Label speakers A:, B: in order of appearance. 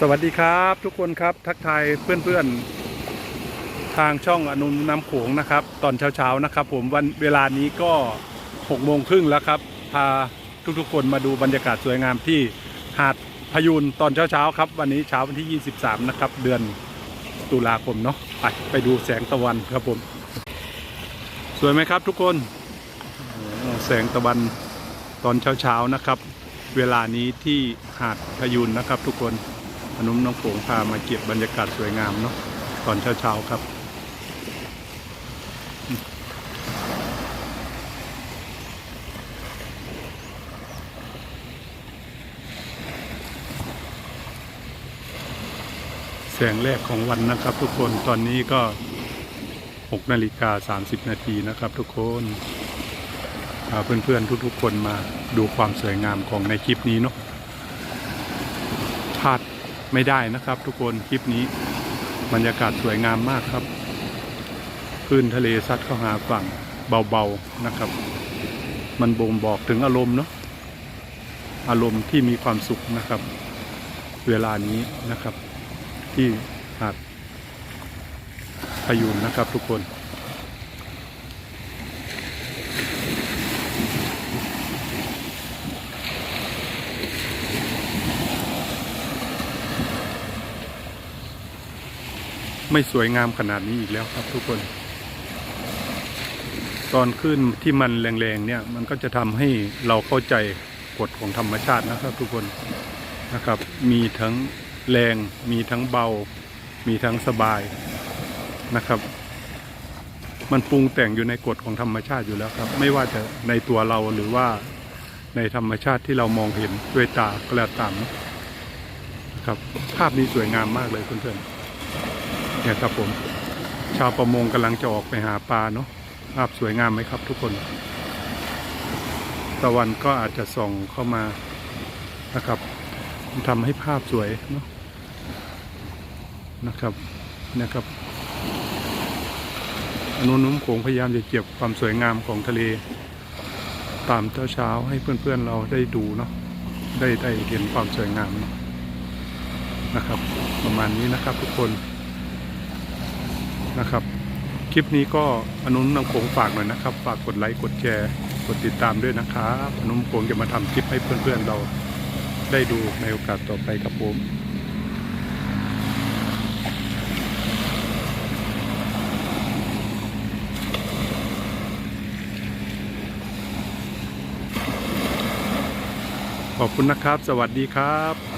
A: สวัสดีครับทุกคนครับทักทายเพื่อนๆ ทางช่องอนุน้ำโขงนะครับ ตอนเช้าๆนะครับ ผมวันเวลานี้ก็6โมงครึ่งแล้วครับ พาทุกๆคนมาดูบรรยากาศสวยงามที่หาดพยูนตอนเช้าๆครับ วันนี้เช้าวันที่ 23 นะครับ เดือนตุลาคมเนาะไปไปดูแสงตะวันครับผม สวยไหมครับทุกคนแสงตะวันตอนเช้าๆนะครับ เวลานี้ที่หาดพยูนนะครับทุกคน อนุมน้องโขงพามาเก็บบรรยากาศสวยงามเนาะตอนเช้าๆครับ แสงแรกของวันนะครับทุกคนตอนนี้ก็ 6 นาฬิกา 30 นาทีนะครับทุกคนพาเพื่อนๆทุกๆคนมาดูความสวยงามของในคลิปนี้เนาะพลาด ไม่ได้นะครับ ทุกคนคลิปนี้บรรยากาศสวยงามมากครับคลื่นทะเลซัดเข้าหาฝั่งเบาๆนะครับ มันบ่งบอกถึงอารมณ์เนาะอารมณ์ที่มีความสุขนะครับ เวลานี้นะครับ ที่หาดพยูนนะครับทุกคน ไม่สวยงามขนาดนี้อีกแล้วครับทุกคน ตอนขึ้นที่มันแรงๆเนี่ยมันก็จะทำให้เราเข้าใจกฎของธรรมชาตินะครับ ทุกคนนะครับ มีทั้งแรงมีทั้งเบา มีทั้งสบายนะครับ มันปรุงแต่งอยู่ในกฎของธรรมชาติอยู่แล้วครับ ไม่ว่าจะในตัวเราหรือว่าในธรรมชาติที่เรามองเห็นด้วยตาก็แล้วตามนะครับ ภาพนี้สวยงามมากเลยเพื่อนๆ เนี่ยครับผม ชาวประมงกำลังจะออกไปหาปลาเนาะภาพสวยงามไหมครับทุกคน ตะวันก็อาจจะส่องเข้ามานะครับทำให้ภาพสวยเนาะนะครับนะครับอนุนุ่มโขงพยายามจะเก็บความสวยงามของทะเล ตามเช้าเช้าให้เพื่อนๆเราได้ดูเนาะได้ได้เห็นความสวยงามนะครับ ประมาณนี้นะครับทุกคน นะครับ คลิปนี้ก็อนุนำโขงฝากหน่อยนะครับ ฝากกดไลค์กดแชร์กดติดตามด้วยนะครับอนุนโขงจะมาทำคลิปให้เพื่อนๆเราได้ดูในโอกาสต่อไปครับผมขอบคุณนะครับ สวัสดีครับ